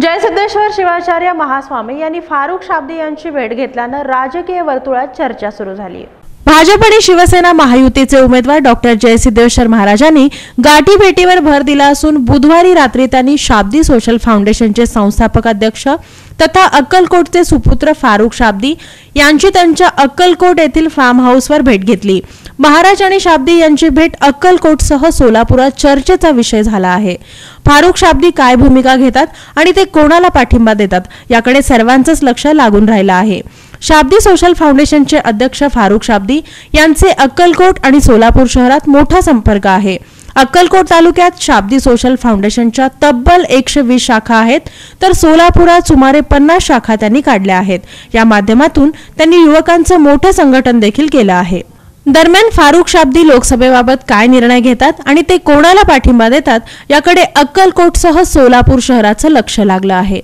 जयसिद्धेश्वर शिवाचार्य महास्वामी यांनी फारुख शाब्दी यांची भेट घेतल्यानं राजकीय वर्तुळात चर्चा सुरू झाली. भाजप आणि शिवसेना महायुतीचे उमेदवार डॉक्टर जयसिद्धेश्वर महाराजांनी गाठी भेटीवर भर दिला असून बुधवारी रात्री त्यांनी शाब्दी सोशल फाउंडेशनचे संस्थापक अध्यक्ष तथा अक्कलकोटचे सुपुत्र फारुख शाब्दी यांची त्यांच्या अक्कलकोट येथील फार्म हाऊसवर भेट घेतली. महाराज आणि शाब्दी यांची भेट अक्कलकोटसह सोलापुरात चर्चेचा विषय झाला आहे. फारुख शाब्दी काय भूमिका घेतात आणि ते कोणाला पाठिंबा देतात याकडे सर्वांचंच लक्ष लागून राहिलं आहे. शाब्दी सोशल फाउंडेशनचे अध्यक्ष फारुख शाब्दी यांचे अक्कलकोट आणि सोलापूर शहरात मोठा संपर्क आहे. अक्कलकोट तालुक्यात शाब्दी सोशल फाउंडेशनच्या तब्बल एकशे वीस शाखा आहेत तर सोलापुरात सुमारे पन्नास शाखा त्यांनी काढल्या आहेत. या माध्यमातून त्यांनी युवकांचं मोठं संघटन देखील केलं आहे. दरम्यान फारुख शाब्दी लोकसभेबाबत काय निर्णय घेतात आणि ते कोणाला पाठिंबा देतात याकडे अक्कलकोटसह सोलापूर शहराचं लक्ष लागलं आहे.